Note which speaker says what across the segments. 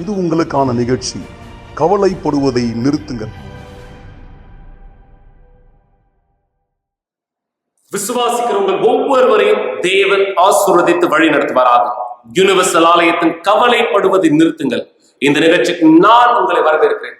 Speaker 1: இது உங்களுக்கான நிகழ்ச்சி. கவலைப்படுவதை நிறுத்துங்கள்.
Speaker 2: விசுவாசிக்கிறவங்கள் ஒவ்வொருவரையும் தேவன் ஆசுரதித்து வழி நடத்துவாராக யூனிவர்சல் ஆலயத்தின் கவலைப்படுவதை நிறுத்துங்கள். இந்த நிகழ்ச்சிக்கு நான் உங்களை வரவேற்கிறேன்.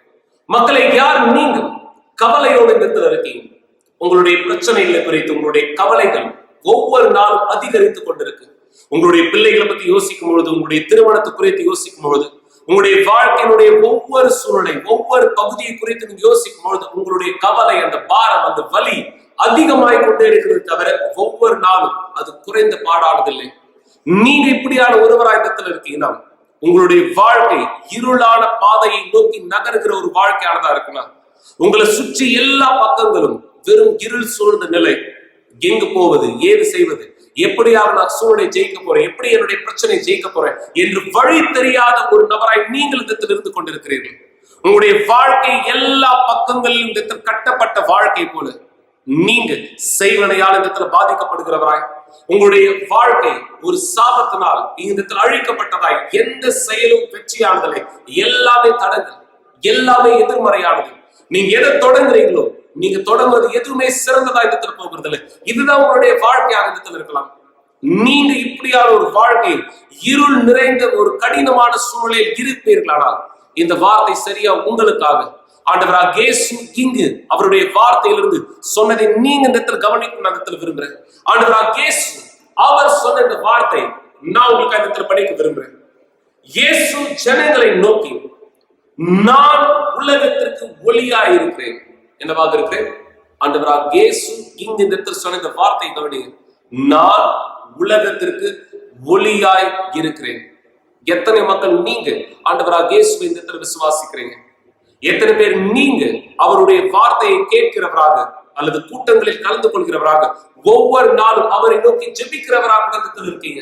Speaker 2: மக்களை யார் நீங்க கவலையோடு இந்த இருக்கீங்க. உங்களுடைய பிரச்சனைகளை குறித்து உங்களுடைய கவலைகள் ஒவ்வொரு நாளும் அதிகரித்துக் கொண்டிருக்கு. உங்களுடைய பிள்ளைகளை பத்தி யோசிக்கும் பொழுது உங்களுடைய திருமணத்தை குறித்து யோசிக்கும் பொழுது உங்களுடைய வாழ்க்கையினுடைய ஒவ்வொரு சூழ்நிலை ஒவ்வொரு பகுதியை குறித்து நீங்க யோசிக்கும் பொழுது உங்களுடைய கவலை அந்த பாரம் அந்த வலி அதிகமாய் கொண்டே இருக்கிறது தவிர ஒவ்வொரு நாளும் அது குறைந்த பாடானதில்லை நீங்க இப்படியான ஒருவராய் இருக்கீங்கன்னா உங்களுடைய வாழ்க்கை இருளான பாதையை நோக்கி நகர்கிற ஒரு வாழ்க்கையானதா இருக்குன்னா உங்களை சுற்றி எல்லா பக்கங்களும் வெறும் இருள் சூழ்ந்த நிலை. எங்கு போவது ஏது செய்வது? எப்படியாவது நான் சூழலை ஜெயிக்க போறேன்? எப்படி என்னுடைய பிரச்சனையை ஜெயிக்க போறேன்? என்று வழி தெரியாத ஒரு நபராய் நீங்கள் இந்த இருந்து கொண்டிருக்கிறீர்கள். உங்களுடைய வாழ்க்கை எல்லா பக்கங்களிலும் இந்த கட்டப்பட்ட வாழ்க்கை போல நீங்க செய்வனையால் இந்த இடத்துல பாதிக்கப்படுகிறவராய் உங்களுடைய வாழ்க்கை ஒரு சாபத்தினால் இந்த இடத்தில் அழிக்கப்பட்டதாய் எந்த செயலும் வெற்றியானதில்லை. எல்லாமே தடங்கள் எல்லாமே எதிர்மறையானது. நீங்க எதை தொடங்குறீங்களோ நீங்க தொடங்குவது எதுவுமே சிறந்ததா இந்த இடத்துல போகிறது இல்லை இதுதான் உங்களுடைய வாழ்க்கையாக இந்த இடத்துல இருக்கலாம். நீங்க இப்படியான ஒரு வாழ்க்கையில் இருள் நிறைந்த ஒரு கடினமான சூழ்நிலையில் இருப்பீர்களானால் இந்த வார்த்தை சரியா உங்களுக்காக. ஆண்டவராக கேசு இங்கு அவருடைய வார்த்தையிலிருந்து சொன்னதை நீங்க இந்த இடத்துல கவனிக்கும் நான் இடத்துல விரும்புறேன். ஆண்டவராக கேசு அவர் சொன்ன இந்த வார்த்தை நான் உங்களுக்கு அந்த இடத்துல படிக்க விரும்புறேன். இயேசு ஜனங்களை நோக்கி நான் உலகத்திற்கு ஒளியா இருக்கிறேன் என்னவாக இருக்கிறேன் ஆண்டவரா இயேசு இங்கு இந்த சொன்ன இந்த வார்த்தை கவனிங்க. நான் உலகத்திற்கு ஒளியாய் இருக்கிறேன். எத்தனை மக்கள் நீங்க ஆண்டவரா இயேசு இந்த இடத்துல விசுவாசிக்கிறீங்க. எத்தனை பேர் நீங்க அவருடைய வார்த்தையை கேட்கிறவராக அல்லது கூட்டங்களில் கலந்து கொள்கிறவராக ஒவ்வொரு நாளும் அவரை நோக்கி ஜெபிக்கிறவராக இருக்கீங்க.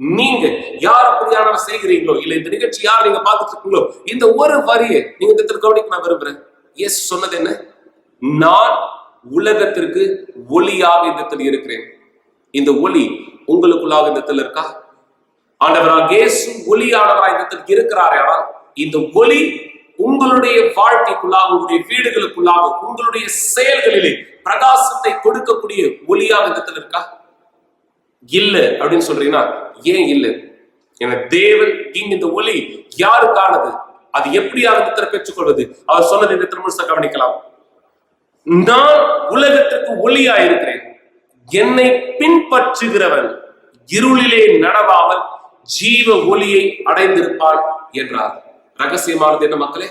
Speaker 2: நீங்க யார் அப்படியான செய்கிறீங்களோ இல்ல இந்த நிகழ்ச்சி யார் நீங்க பார்த்துட்டு இருக்கீங்களோ இந்த ஒரு வரியை நீங்க இந்த கவனிக்க நான் விரும்புறேன். எஸ் சொன்னது என்ன? நான் உலகத்திற்கு ஒளியாக இடத்தில் இடத்துல இருக்கிறேன். இந்த ஒளி உங்களுக்குள்ளாக இடத்தில் இடத்துல இருக்கா? ஆண்டவராக இயேசு ஒளியானவராக இடத்தில் இருக்கிறார் ஆனால் இந்த ஒளி உங்களுடைய வாழ்க்கைக்குள்ளாக உங்களுடைய வீடுகளுக்குள்ளாக உங்களுடைய செயல்களிலே பிரகாசத்தை கொடுக்கக்கூடிய ஒளியாக இடத்தில் இருக்கா? இல்ல அப்படின்னு சொல்றீங்கன்னா ஏன் இல்லை? என தேவன் இங்க இந்த ஒளி யாருக்கானது? அது எப்படியாக இந்த இடத்துல பெற்றுக்கொள்வது? அவர் சொன்னது இந்த திருமணத்தை கவனிக்கலாம். நான் உலகத்திற்கு ஒளியா இருக்கிறேன் என்னை பின்பற்றுகிறவன் இருளிலே நடவாமல் ஜீவ ஒளியை அடைந்திருப்பான் என்றார். ரகசியமானது என்ன மக்களே?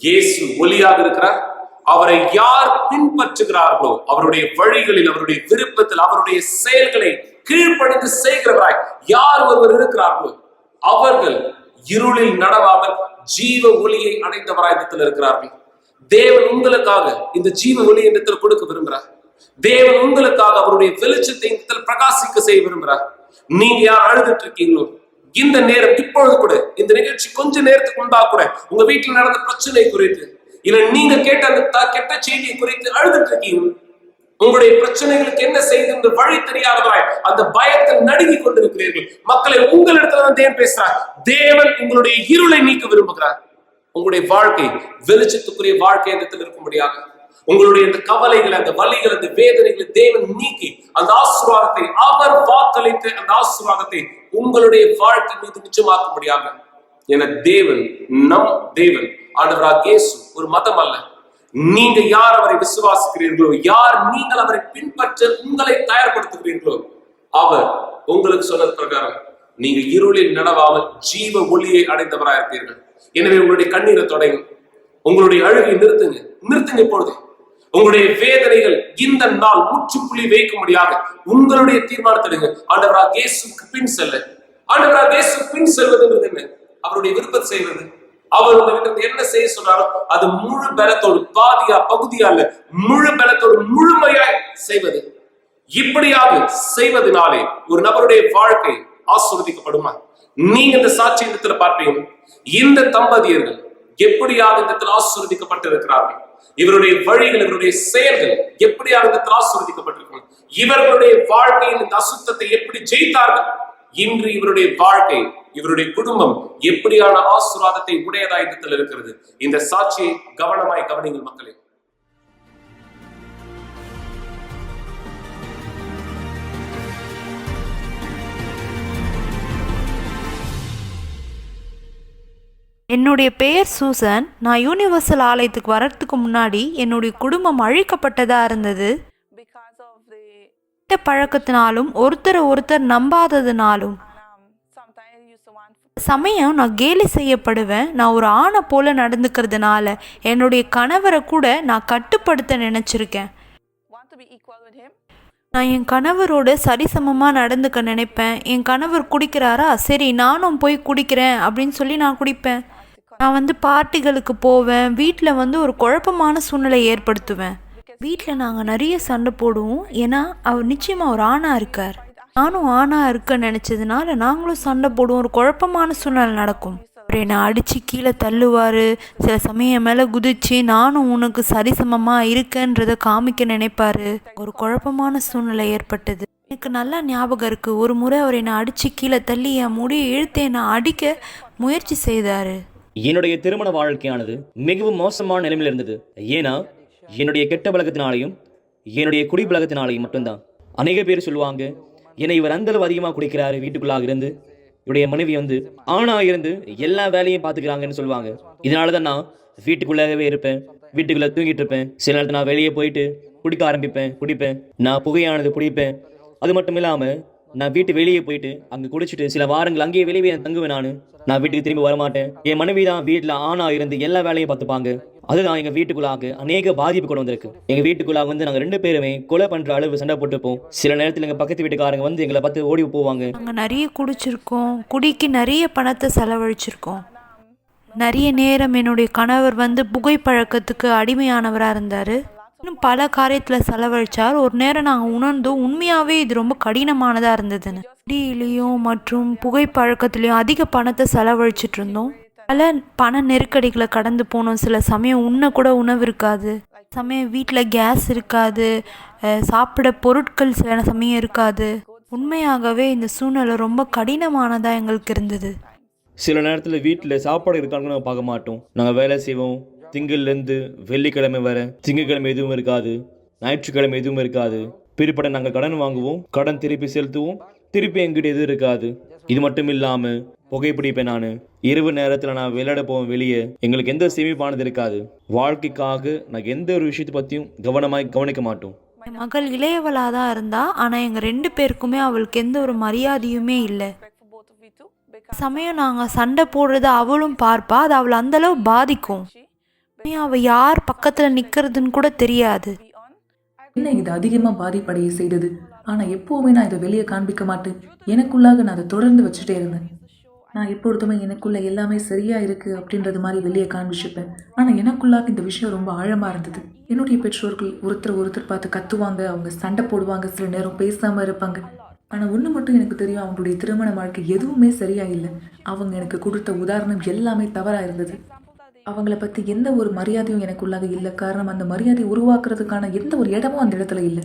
Speaker 2: இயேசு ஒளியாக இருக்கிறார். அவரை யார் பின்பற்றுகிறார்களோ அவருடைய வழிகளில் அவருடைய விருப்பத்தில் அவருடைய செயல்களை கீழ்ப்படுத்தி செய்கிறவராய் யார் ஒருவர் இருக்கிறார்களோ அவர்கள் இருளில் நடவாமல் ஜீவ ஒளியை அடைந்தவராய் இடத்தில் இருக்கிறார்கள். தேவன் உங்களுக்காக இந்த ஜீவ ஒளி இடத்தில் கொடுக்க விரும்புறார் தேவன் உங்களுக்காக அவருடைய வெளிச்சத்தை இந்த இடத்தில் பிரகாசிக்க செய்ய விரும்புறார் நீங்க யார் அழுதுட்டு இருக்கீங்களோ இந்த நேரம் இப்பொழுது கூட இந்த நிகழ்ச்சி கொஞ்ச நேரத்துக்கு உண்டா கூட உங்க வீட்டுல நடந்த பிரச்சனை குறித்து இல்ல நீங்க கேட்ட அந்த கெட்ட செய்தியை குறித்து அழுதுட்டு இருக்கீங்க. உங்களுடைய பிரச்சனைகளுக்கு என்ன செய்து என்று வழி தெரியாதவராய் அந்த பயத்தில் நடுங்கி கொண்டிருக்கிறீர்கள். மக்களை உங்களிடத்துல தான் தேவன் பேசுறார். தேவன் உங்களுடைய இருளை நீக்க விரும்புகிறார். உங்களுடைய வாழ்க்கை வெளிச்சத்துக்குரிய வாழ்க்கை இடத்தில் இருக்கும்படியாக. உங்களுடைய இந்த கவலைகள் அந்த வலிகள் அந்த வேதனைகளை தேவன் நீக்கி அந்த ஆசீர்வாதத்தை அவர் வாக்களித்த அந்த ஆசீர்வாதத்தை உங்களுடைய வாழ்க்கை மீது நிச்சயமாக்கும்படியாக என தேவன் நம் தேவன் ஆண்டவராக இயேசு ஒரு மதம் அல்ல. நீங்க யார் அவரை விசுவாசிக்கிறீர்களோ யார் நீங்கள் அவரை பின்பற்ற உங்களை தயார்படுத்துகிறீர்களோ அவர் உங்களுக்கு சொன்னது பிரகாரம் நீங்க இருளில் நடவாமல் ஜீவ ஒளியை அடைந்தவராக இருப்பீர்கள் எனவே உங்களுடைய கண்ணீரை தொடங்கும் உங்களுடைய அழுகை நிறுத்துங்க. நிறுத்துங்க இப்பொழுது. உங்களுடைய வேதனைகள் இந்த நாள் முற்றுப்புள்ளி வைக்கும்படியாக உங்களுடைய தீர்மானத்திடுங்க ஆண்டவராக இயேசுக்கு பின் செல்ல. ஆண்டவராக இயேசு பின் செல்வதுன்றது என்ன? அவருடைய விருப்பத்தை செய்வது. அவர் உங்ககிட்ட என்ன செய்ய சொன்னாரோ அது முழு பலத்தோடு பாதியா பகுதியா இல்ல முழு பலத்தோடு முழுமையாய் செய்வது. இப்படியாக செய்வதனாலே ஒரு நபருடைய வாழ்க்கை ஆஸ்வதிக்கப்படுமா நீங்க இந்த சாட்சியத்துல பார்ப்பீங்க. இந்த தம்பதியர்கள் எப்படியாக இந்த இடத்தில் ஆசீர்வதிக்கப்பட்டிருக்கிறார்கள்? இவருடைய வழிகள் இவருடைய செயல்கள் எப்படியாக இந்த இடத்தில் ஆசீர்வதிக்கப்பட்டிருக்கும்? இவர்களுடைய வாழ்க்கையின் இந்த அசுத்தத்தை எப்படி ஜெயித்தார்கள்? இன்று இவருடைய வாழ்க்கை இவருடைய குடும்பம் எப்படியான ஆசீர்வாதத்தை உடையதா இடத்துல இருக்கிறது? இந்த சாட்சியை கவனமாய் கவனிங்கள் மக்களே.
Speaker 3: என்னுடைய பெயர் சூசன். நான் யூனிவர்சல் ஆலயத்துக்கு வரத்துக்கு முன்னாடி என்னுடைய குடும்பம் அழிக்கப்பட்டதா இருந்தது.
Speaker 4: Of the
Speaker 3: கெட்ட பழக்கத்தினாலும் ஒருத்தரை ஒருத்தர் நம்பாததுனாலும். சமயம் நான் கேலி செய்யப்படுவேன். நான் ஒரு ஆணை போல நடந்துக்கிறதுனால என்னுடைய கணவரை கூட நான் கட்டுப்படுத்த நினச்சிருக்கேன். நான் என் கணவரோட சரிசமமாக நடந்துக்க நினைப்பேன். என் கணவர் குடிக்கிறாரா? சரி நானும் போய் குடிக்கிறேன் அப்படின்னு சொல்லி நான் குடிப்பேன். நான் வந்து பார்ட்டிகளுக்கு போவேன். வீட்டில் வந்து ஒரு குழப்பமான சூழ்நிலை ஏற்படுத்துவேன். வீட்டில் நாங்கள் நிறைய சண்டை போடுவோம். ஏன்னா அவர் நிச்சயமாக ஒரு ஆணாக இருக்கார். நானும் ஆணாக இருக்க நினச்சதுனால நாங்களும் சண்டை போடுவோம். ஒரு குழப்பமான சூழ்நிலை நடக்கும். அவர் என்னை அடித்து கீழே தள்ளுவார். சில சமயம் என் மேலே குதிச்சு நானும் உனக்கு சரிசமமாக இருக்கேன்றதை காமிக்க நினைப்பாரு. ஒரு குழப்பமான சூழ்நிலை ஏற்பட்டது. எனக்கு நல்லா ஞாபகம் இருக்குது ஒரு முறை அவர் என்னை அடித்து கீழே தள்ளி என் முடியை இழுத்து என்னை அடிக்க முயற்சி செய்தார்.
Speaker 5: என்னுடைய திருமண வாழ்க்கையானது மிகவும் மோசமான நிலைமையில் இருந்தது. ஏன்னா என்னுடைய கெட்ட பழக்கத்தினாலையும் என்னுடைய குடி பழக்கத்தினாலையும் மட்டும்தான். அநேக பேர் சொல்லுவாங்க என்னை இவர் அந்தளவு அதிகமாக குடிக்கிறாரு வீட்டுக்குள்ளாக இருந்து. இவருடைய மனைவி வந்து ஆணா இருந்து எல்லா வேலையும் பார்த்துக்கிறாங்கன்னு சொல்லுவாங்க. இதனால தான் நான் வீட்டுக்குள்ளாகவே இருப்பேன் வீட்டுக்குள்ளே தூங்கிட்டு இருப்பேன். சில நேரத்தில் நான் வெளியே போயிட்டு குடிக்க ஆரம்பிப்பேன் குடிப்பேன். நான் புகையானது குடிப்பேன். அது மட்டும் இல்லாமல் நான் வீட்டு வெளியே போயிட்டு அங்கே குடிச்சிட்டு சில வாரங்கள் அங்கேயே வெளியே தங்குவேன் நான். நான் வீட்டுக்கு திரும்பி வரமாட்டேன். என் மனைவி தான் வீட்டில் ஆணா இருந்து எல்லா வேலையும் பார்த்துப்பாங்க. அதுதான் எங்கள் வீட்டுக்குள்ளாக அநேக பாதிப்பு கொண்டு வந்திருக்கு. எங்கள் வீட்டுக்குள்ளாக வந்து நாங்கள் ரெண்டு பேருமே கொலை பண்ணுற அளவு சண்டை போட்டுப்போம். சில நேரத்தில் எங்கள் பக்கத்து வீட்டுக்காரங்க வந்து எங்களை பார்த்து ஓடி போவாங்க.
Speaker 3: நாங்கள் நிறைய குடிச்சிருக்கோம். குடிக்கு நிறைய பணத்தை செலவழிச்சிருக்கோம். நிறைய நேரம் என்னுடைய கணவர் வந்து புகைப்பழக்கத்துக்கு அடிமையானவராக இருந்தார். இன்னும் பல காரியத்தில் செலவழிச்சார். ஒரு நேரம் நாங்கள் உணர்ந்தோம் உண்மையாகவே இது ரொம்ப கடினமானதாக இருந்ததுன்னு. குடியிலையும் மற்றும் புகைப்பழக்கத்துலேயும் அதிக பணத்தை செலவழிச்சிட்டு இருந்தோம். பல பண நெருக்கடிகளை கடந்து போனோம். சில சமயம் உண்ண கூட உணவு இருக்காது. சமயம் வீட்டில் கேஸ் இருக்காது. சாப்பிட பொருட்கள் சில சமயம் இருக்காது. உண்மையாகவே இந்த சூழ்நிலை ரொம்ப கடினமானதாக எங்களுக்கு இருந்தது.
Speaker 5: சில நேரத்தில் வீட்டில் சாப்பாடு இருக்கான்னு நாங்கள் பார்க்க மாட்டோம். நாங்கள் வேலை செய்வோம். திங்கள்லேருந்து வெள்ளிக்கிழமை வர திங்கக்கிழமை எதுவும் இருக்காது ஞாயிற்றுக்கிழமை எதுவும் இருக்காது. பிற்பட நாங்கள் கடன் வாங்குவோம் கடன் திருப்பி செலுத்துவோம் திருப்பி எங்கிட்ட எதுவும் இருக்காது. இது மட்டும் இல்லாமல் புகைப்பிடிப்பேன் நான். இரவு நேரத்தில் நான் விளையாட போவேன் வெளியே. எங்களுக்கு எந்த சேமிப்பானது இருக்காது. வாழ்க்கைக்காக நான் எந்த ஒரு விஷயத்தை பற்றியும் கவனமாக கவனிக்க மாட்டோம்.
Speaker 3: மகள் இளையவளாக தான் இருந்தா ஆனால் எங்கள் ரெண்டு பேருக்குமே அவளுக்கு எந்த ஒரு மரியாதையுமே இல்லை. சமயம் நாங்கள் சண்டை போடுறத அவளும் பார்ப்பா அது அவளை அந்தளவு பாதிக்கும். அவ யார் பக்கத்தில் நிற்கிறதுன்னு கூட தெரியாது.
Speaker 6: என்ன இது அதிகமாக பாதிப்படைய செய்தது? ஆனால் எப்போவுமே நான் இதை வெளியே காண்பிக்க மாட்டேன். எனக்குள்ளாக நான் அதை தொடர்ந்து வச்சுட்டே இருந்தேன். நான் எப்பொழுதுமே எனக்குள்ள எல்லாமே சரியா இருக்கு அப்படின்றது மாதிரி வெளியே காண்பிச்சுப்பேன். ஆனால் எனக்குள்ளாக இந்த விஷயம் ரொம்ப ஆழமா இருந்தது. என்னுடைய பெற்றோர்கள் ஒருத்தர் ஒருத்தர் பார்த்து கத்துவாங்க அவங்க சண்டை போடுவாங்க சில நேரம் பேசாம இருப்பாங்க. ஆனால் ஒன்று மட்டும் எனக்கு தெரியும் அவங்களுடைய திருமண வாழ்க்கை எதுவுமே சரியா இல்லை. அவங்க எனக்கு கொடுத்த உதாரணம் எல்லாமே தவறா இருந்தது. அவங்கள பற்றி எந்த ஒரு மரியாதையும் எனக்குள்ளாக இல்லை. காரணம் அந்த மரியாதை உருவாக்குறதுக்கான எந்த ஒரு இடமும் அந்த இடத்துல இல்லை.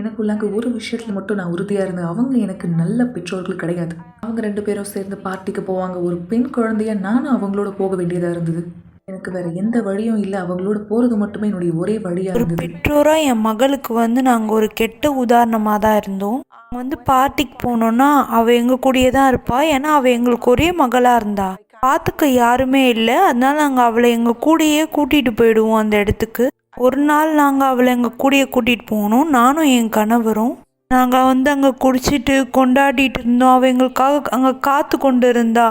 Speaker 6: எனக்குள்ளாக ஒரு விஷயத்துல மட்டும் நான் உறுதியாக இருந்தேன். அவங்க எனக்கு நல்ல பெற்றோர்கள் கிடையாது. அவங்க ரெண்டு பேரும் சேர்ந்து பார்ட்டிக்கு போவாங்க. ஒரு பெண் குழந்தைய நானும் அவங்களோட போக வேண்டியதாக இருந்தது. எனக்கு வேற எந்த வழியும் இல்லை. அவங்களோட போகிறது மட்டுமே என்னுடைய ஒரே வழியாக இருந்தது.
Speaker 3: பெற்றோராக என் மகளுக்கு வந்து நாங்கள் ஒரு கெட்ட உதாரணமாக தான் இருந்தோம். நாங்கள் வந்து பார்ட்டிக்கு போனோன்னா அவள் எங்கள் கூடயே தான் இருப்பா. ஏன்னா அவள் எங்களுக்கு ஒரே மகளாக இருந்தா. பார்த்துக்க யாருமே இல்லை. அதனால் நாங்கள் அவளை எங்கள் கூடயே கூட்டிகிட்டு போயிடுவோம் அந்த இடத்துக்கு. ஒரு நாள் நாங்கள் அவளை எங்கள் கூடயே கூட்டிகிட்டு போகணும். நானும் என் கணவரும் நாங்கள் வந்து அங்கே குடிச்சிட்டு கொண்டாடிட்டு இருந்தோம். அவள் எங்களுக்காக அங்கே காத்து கொண்டு இருந்தா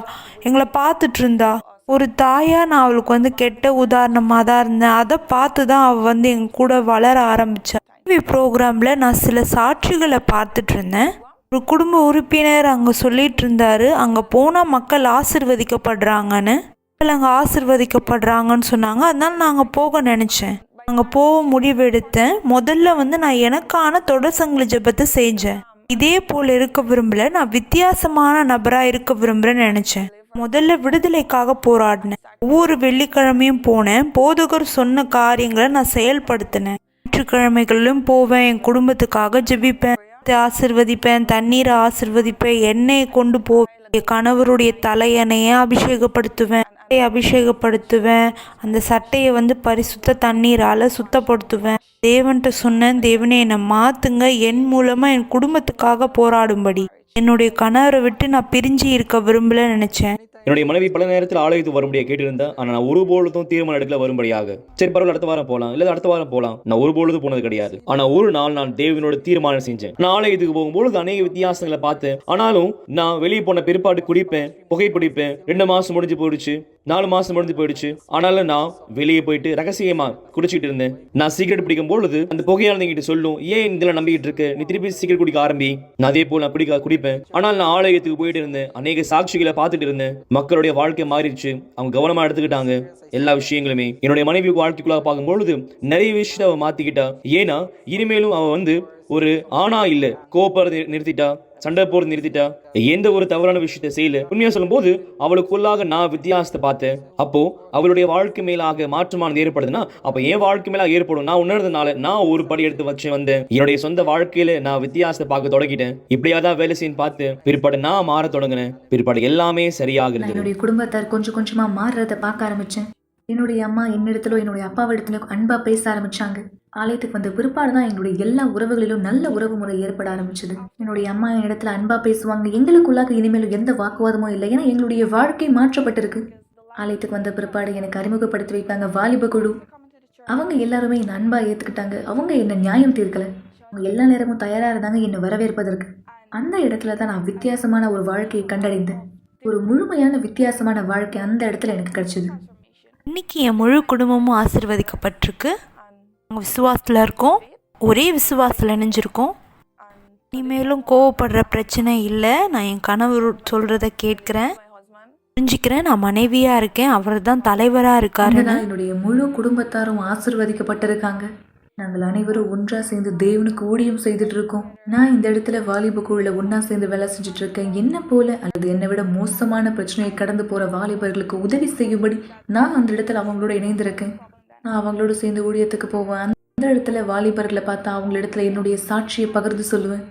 Speaker 3: எங்களை பார்த்துட்டு இருந்தா. ஒரு தாயாக நான் அவளுக்கு வந்து கெட்ட உதாரணமாக தான் இருந்தேன். அதை பார்த்து தான் அவள் வந்து எங்க கூட வளர ஆரம்பித்தாள் டிவி ப்ரோக்ராமில் நான் சில சாட்சிகளை பார்த்துட்டு இருந்தேன். ஒரு குடும்ப உறுப்பினர் அங்கே சொல்லிட்டு இருந்தாரு. அங்கே போனால் மக்கள் ஆசிர்வதிக்கப்படுறாங்கன்னு. மக்கள் அங்கே ஆசிர்வதிக்கப்படுறாங்கன்னு சொன்னாங்க. அதனால நாங்கள் போக நினச்சேன். அங்கே போக முடிவெடுத்தேன் முதல்ல வந்து நான் எனக்கான தொடர்சங்கிலி ஜபத்தை செஞ்சேன். இதே போல் இருக்க விரும்பல. நான் வித்தியாசமான நபராக இருக்க விரும்புகிறேன்னு நினச்சேன். முதல்ல விடுதலைக்காக போராடினேன். ஒவ்வொரு வெள்ளிக்கிழமையும் போனேன். போதகர் சொன்ன காரியங்களை நான் செயல்படுத்தினேன். ஞாயிற்றுக்கிழமைகளிலும் போவேன். என் குடும்பத்துக்காக ஜெபிப்பேன். ஆசிர்வதிப்பேன் தண்ணீரை ஆசிர்வதிப்பேன் எண்ணெயை கொண்டு போவேன் என் கணவருடைய தலையணையை அபிஷேகப்படுத்துவேன் சட்டையை அபிஷேகப்படுத்துவேன் அந்த சட்டையை வந்து பரிசுத்த தண்ணீரால் சுத்தப்படுத்துவேன். தேவன்கிட்ட சொன்னேன் தேவனே என்னை மாற்றுங்க என் மூலமாக என் குடும்பத்துக்காக போராடும்படி. என்னுடைய கணவரை விட்டு நான் பிரிஞ்சு இருக்க விரும்பல நினச்சேன்.
Speaker 5: என்னுடைய மனைவி பல நேரத்தில் ஆலயத்துக்கு வரும்படியாக கேட்டிருந்தேன் ஆனால் நான் ஒருபொழுதும் தீர்மானம் எடுக்கல வரும்படியாக. சரி பரவாயில்ல அடுத்த வாரம் போகலாம் இல்லை அடுத்த வாரம் போகலாம் நான் ஒருபொழுது போனது கிடையாது. ஆனால் ஒரு நாள் நான் தேவனோட தீர்மானம் செஞ்சேன். நான் ஆலயத்துக்கு போகும்பொழுது அநேக வித்தியாசங்களை பார்த்தேன். ஆனாலும் நான் வெளியே போன பிற்பாடு குடிப்பேன் புகைப்பிடிப்பேன். ரெண்டு மாசம் முடிஞ்சு போயிடுச்சு. நாலு மாசம் முடிஞ்சு போயிடுச்சு. ஆனாலும் நான் வெளியே போயிட்டு ரகசியமா குடிச்சிட்டு இருந்தேன். நான் சீக்கிரட் பிடிக்கும் பொழுது அந்த புகையாளர்கிட்ட சொல்லும் ஏன் இதுல நம்பிக்கிட்டு இருக்கு? நீ திருப்பி சீக்கிரட் குடிக்க ஆரம்பி. நான் அதே போல் நான் பிடிக்க குடிப்பேன். ஆனால் நான் ஆலயத்துக்கு போயிட்டு இருந்தேன். அநேக சாட்சிகளை பார்த்துட்டு இருந்தேன். மக்களுடைய வாழ்க்கை மாறிடுச்சு. அவங்க கவனமா எடுத்துக்கிட்டாங்க எல்லா விஷயங்களுமே. என்னுடைய மனைவி வாழ்க்கைக்குள்ளாக பார்க்கும்பொழுது நிறைய விஷயத்தை அவன் மாத்திக்கிட்டா. ஏன்னா இனிமேலும் அவன் வந்து ஒரு ஆணா இல்ல கோபப்படுறதை நிறுத்திட்டா? சண்டை போறது நிறுத்திட்டா? எந்த ஒரு தவறான விஷயத்த செய்யல. உண்மையா சொல்லும்போது அவளுக்குள்ளாக நான் வித்தியாசத்தை பார்த்தேன். அப்போ அவளுடைய வாழ்க்கை மேலாக மாற்றமானது ஏற்படுதுன்னா அப்ப என் வாழ்க்கை மேலாக ஏற்படும். நான் உணர்ந்ததுனால நான் ஒரு படி எடுத்து வச்சு வந்தேன். என்னுடைய சொந்த வாழ்க்கையில நான் வித்தியாசத்தை பார்க்க தொடங்கிட்டேன். இப்படியாதான் வேலை செய்யு பார்த்து பிற்பாடு நான் மாற தொடங்கினேன். பிற்பாடு எல்லாமே சரியாக
Speaker 6: என்னுடைய குடும்பத்தார் கொஞ்சம் கொஞ்சமா மாறுறத பார்க்க ஆரம்பிச்சேன். என்னுடைய அம்மா என்னிடத்துல என்னுடைய அப்பாவிடத்துல அன்பா பேச ஆரம்பிச்சாங்க. ஆலயத்துக்கு வந்த பிற்பாடு தான் எங்களுடைய எல்லா உறவுகளிலும் நல்ல உறவு முறை ஏற்பட ஆரம்பிச்சது. என்னுடைய அம்மா என் இடத்துல அன்பா பேசுவாங்க. எங்களுக்குள்ளாக இனிமேலும் எந்த வாக்குவாதமும் இல்லை ஏன்னா எங்களுடைய வாழ்க்கை மாற்றப்பட்டிருக்கு. ஆலயத்துக்கு வந்த பிற்பாடு எனக்கு அறிமுகப்படுத்தி வைத்தாங்க வாலிப குழு. அவங்க எல்லாருமே என் அன்பா ஏத்துக்கிட்டாங்க. அவங்க என்ன நியாயம் தீர்க்கல. அவங்க எல்லா நேரமும் தயாரா இருந்தாங்க என்னை வரவேற்பதற்கு. அந்த இடத்துல தான் நான் வித்தியாசமான ஒரு வாழ்க்கையை கண்டடைந்தேன். ஒரு முழுமையான வித்தியாசமான வாழ்க்கை அந்த இடத்துல எனக்கு கிடைச்சது.
Speaker 3: இன்னைக்கு என் முழு குடும்பமும் ஆசிர்வதிக்கப்பட்டிருக்கு. அவங்க விசுவாசத்தில் இருக்கோம் ஒரே விசுவாசத்தில் இணைஞ்சிருக்கோம் இனிமேலும் கோவப்படுற பிரச்சனை இல்லை. நான் என் கணவர் சொல்கிறத கேட்குறேன். புரிஞ்சுக்கிறேன். நான் மனைவியாக இருக்கேன். அவர் தான் தலைவராக இருக்காருன்னு
Speaker 6: என்னுடைய முழு குடும்பத்தாரும் ஆசிர்வதிக்கப்பட்டிருக்காங்க. நாங்கள் அனைவரும் ஒன்றா சேர்ந்து தேவனுக்கு ஊழியம் செய்துட்டு இருக்கோம் நான் இந்த இடத்துல வாலிப குழுல ஒன்றா சேர்ந்து வேலை செஞ்சுட்டு இருக்கேன் என்ன போல அல்லது என்னை விட மோசமான பிரச்சனையை கடந்து போற வாலிபர்களுக்கு உதவி செய்யும்படி நான் அந்த இடத்துல அவங்களோட இணைந்திருக்கேன். நான் அவங்களோட சேர்ந்து ஊழியத்துக்கு போவேன். அந்த இடத்துல வாலிபர்களை பார்த்தா அவங்க இடத்துல என்னுடைய சாட்சியை பகிர்ந்து சொல்லுவேன்.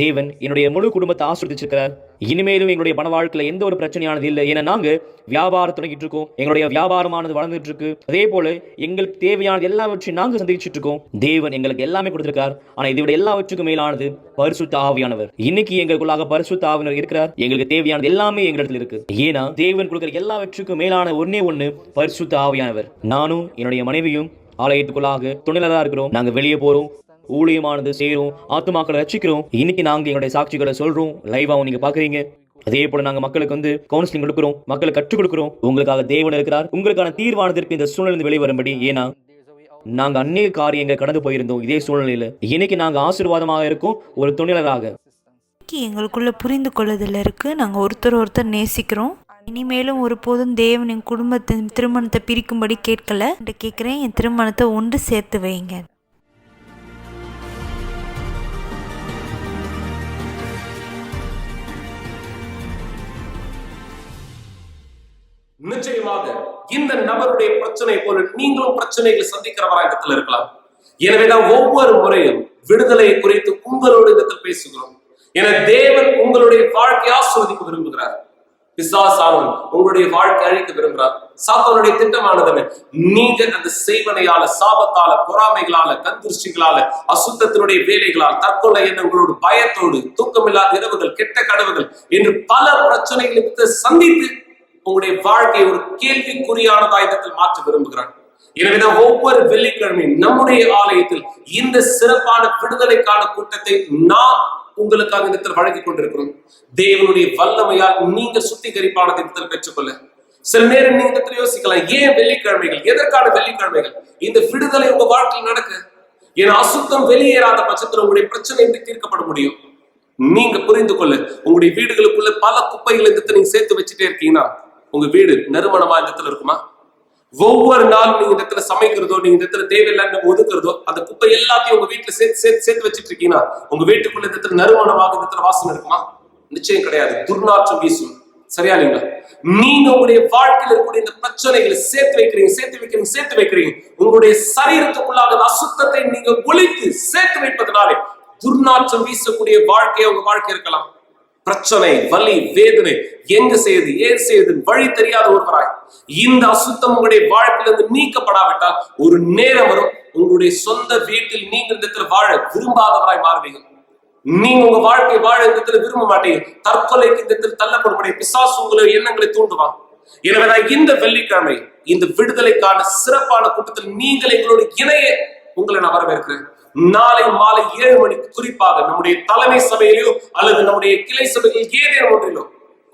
Speaker 5: தேவன் என்னுடைய முழு குடும்பத்தை ஆசிர்வதிச்சிருக்கிறார். இனிமேலும் எங்களுடைய பண வாழ்க்கையில் எந்த ஒரு பிரச்சனையானது இல்லை. ஏன்னா நாங்க வியாபாரம் தொடங்கிட்டு இருக்கோம். எங்களுடைய வியாபாரமானது வளர்ந்துட்டு இருக்கு. அதே போல எங்களுக்கு தேவையானது எல்லாவற்றையும் நாங்க சந்திச்சுட்டு இருக்கோம். தேவன் எங்களுக்கு எல்லாமே கொடுத்திருக்கார். ஆனா இதை விட எல்லாவற்றுக்கும் மேலானது பரிசுத்த ஆவியானவர். இன்னைக்கு எங்களுக்குள்ளாக பரிசுத்த ஆவியானவர் இருக்கிறார். எங்களுக்கு தேவையானது எல்லாமே எங்களிடத்தில் இருக்கு. ஏன்னா தேவன் கொடுக்கிற எல்லாவற்றுக்கும் மேலான ஒன்னே ஒண்ணு பரிசுத்த ஆவியானவர். நானும் என்னுடைய மனைவியும் ஆலயத்துக்குள்ளாக துணைலரா இருக்கிறோம். நாங்க வெளியே போறோம். ஊழியமானது செய்கிறோம் ஆத்துமாக்களை ரசிக்கிறோம் இன்னைக்கு நாங்க எங்களுடைய சாட்சிகளை சொல்றோம் லைவாவும் நீங்க பாக்குறீங்க அதே போல நாங்க மக்களுக்கு வந்து கவுன்சிலிங் கொடுக்கிறோம் மக்களை கற்றுக் கொடுக்கிறோம். உங்களுக்காக தேவன் இருக்கிறார். உங்களுக்கான தீர்வானதற்கு இந்த சூழ்நிலை வெளிவரும்படி. ஏன்னா நாங்க அநேக காரியங்கள் கடந்து போயிருந்தோம் இதே சூழ்நிலையில. இன்னைக்கு நாங்க ஆசீர்வாதமாக இருக்கோம் ஒரு துணிலராக
Speaker 3: எங்களுக்குள்ள புரிந்து கொள்ளுதல் இருக்குது நாங்கள் ஒருத்தர் ஒருத்தர் நேசிக்கிறோம். இனிமேலும் ஒருபோதும் தேவன் என் குடும்பத்தின் திருமணத்தை பிரிக்கும்படி கேட்கல. கேட்குறேன் என் திருமணத்தை ஒன்று சேர்த்து வைங்க
Speaker 2: நிச்சயமாக இந்த நபருடைய பிரச்சனை போல நீங்களும் பிரச்சனைகளை சந்திக்கிறவரா இடத்துல இருக்கலாம். எனவேதான் ஒவ்வொரு முறையும் விடுதலையை குறித்து உங்களோட இடத்தில் பேசுகிறோம். என தேவன் உங்களுடைய வாழ்க்கையை ஆஸ்வதிக்க விரும்புகிறார். பிசாசானும் உங்களுடைய வாழ்க்கை அழிக்க விரும்புகிறார். சாத்தானுடைய திட்டமானதுன்னு நீங்க அந்த செய்வனையால சாபத்தால பொறாமைகளால கந்திருஷ்டிகளால அசுத்தத்தினுடைய வேலைகளால் தற்கொலை எண்ணங்களோடு பயத்தோடு தூக்கமில்லாத இரவுகள் கெட்ட கனவுகள் என்று பல பிரச்சனைகளுக்கு சந்தித்து உங்களுடைய வாழ்க்கையை ஒரு கேள்விக்குறியானதா இடத்தில் மாற்ற விரும்புகிறார். எனவே ஒவ்வொரு வெள்ளிக்கிழமை நம்முடைய ஆலயத்தில் இந்த சிறப்பான விடுதலைக்கான கூட்டத்தை நாம் உங்களுக்காக இடத்தில் வழங்கிக் கொண்டிருக்கிறோம். தேவனுடைய வல்லமையால் நீங்க சுத்திகரிப்பான இடத்தில் பெற்றுக்கொள்ள. சில நேரம் நீங்க இடத்துல யோசிக்கலாம் ஏன் வெள்ளிக்கிழமைகள்? எதற்கான வெள்ளிக்கிழமைகள்? இந்த விடுதலை உங்க வாழ்க்கையில் நடக்கு. ஏன்னா அசுத்தம் வெளியேறாத பட்சத்தில் உங்களுடைய பிரச்சனை எப்படி தீர்க்கப்பட முடியும். நீங்க புரிந்து கொள்ள உங்களுடைய வீடுகளுக்குள்ள பல குப்பைகள் இடத்துல நீங்க சேர்த்து வச்சுட்டே இருக்கீங்கன்னா உங்க வீடு நறுமணமா இந்த இடத்துல இருக்குமா? ஒவ்வொரு நாளும் நீங்க இந்த இடத்துல சமைக்கிறதோ நீங்க இந்த இடத்துல தேவையில்லாம ஒதுக்குறதோ அந்த குப்பை எல்லாத்தையும் உங்க வீட்டுல சேர்த்து சேர்த்து சேர்த்து வச்சுட்டு இருக்கீங்கன்னா உங்க வீட்டுக்குள்ள இந்த இடத்துல நறுமணமாக இந்த இடத்துல வாசனை இருக்குமா? நிச்சயம் கிடையாது. துர்நாற்றம் வீசும். சரியா இல்லைங்களா? நீங்க உங்களுடைய வாழ்க்கையில் இருக்கக்கூடிய இந்த பிரச்சனைகளை சேர்த்து வைக்கிறீங்க சேர்த்து வைக்கிறீங்க சேர்த்து வைக்கிறீங்க. உங்களுடைய சரீரத்துக்குள்ளாக அசுத்தத்தை நீங்க ஒழித்து சேர்த்து வைப்பதனாலே துர்நாற்றம் வீசக்கூடிய வாழ்க்கையை உங்க வாழ்க்கை இருக்கலாம். பிரச்சனை வலி வேதனை எங்கு செய்யுது ஏன் செய்யுது வழி தெரியாத ஒருவராய் இந்த அசுத்தம் உங்களுடைய வாழ்க்கையிலிருந்து நீக்கப்படாவிட்டால் ஒரு நேரம் வரும் உங்களுடைய சொந்த வீட்டில் நீங்கள் இந்த இடத்துல வாழ விரும்பாதவராய் மாறுவீங்க. நீங்க உங்க வாழ்க்கை வாழ இந்த இடத்துல விரும்ப மாட்டீங்க. தற்கொலைக்கு இந்த இடத்துல தள்ளப்படும் பிசாசு உங்களை எண்ணங்களை தூண்டுவான். எனவே நான் இந்த வெள்ளிக்கிழமை இந்த விடுதலைக்கான சிறப்பான கூட்டத்தில் நீங்கள் எங்களோட இணைய உங்களை நான் வரவேற்கிறேன். நாளை மாலை ஏழு மணிக்கு குறிப்பாக நம்முடைய தலைமை சபையிலோ அல்லது நம்முடைய கிளை சபையில் ஏதேனும் ஒன்றிலோ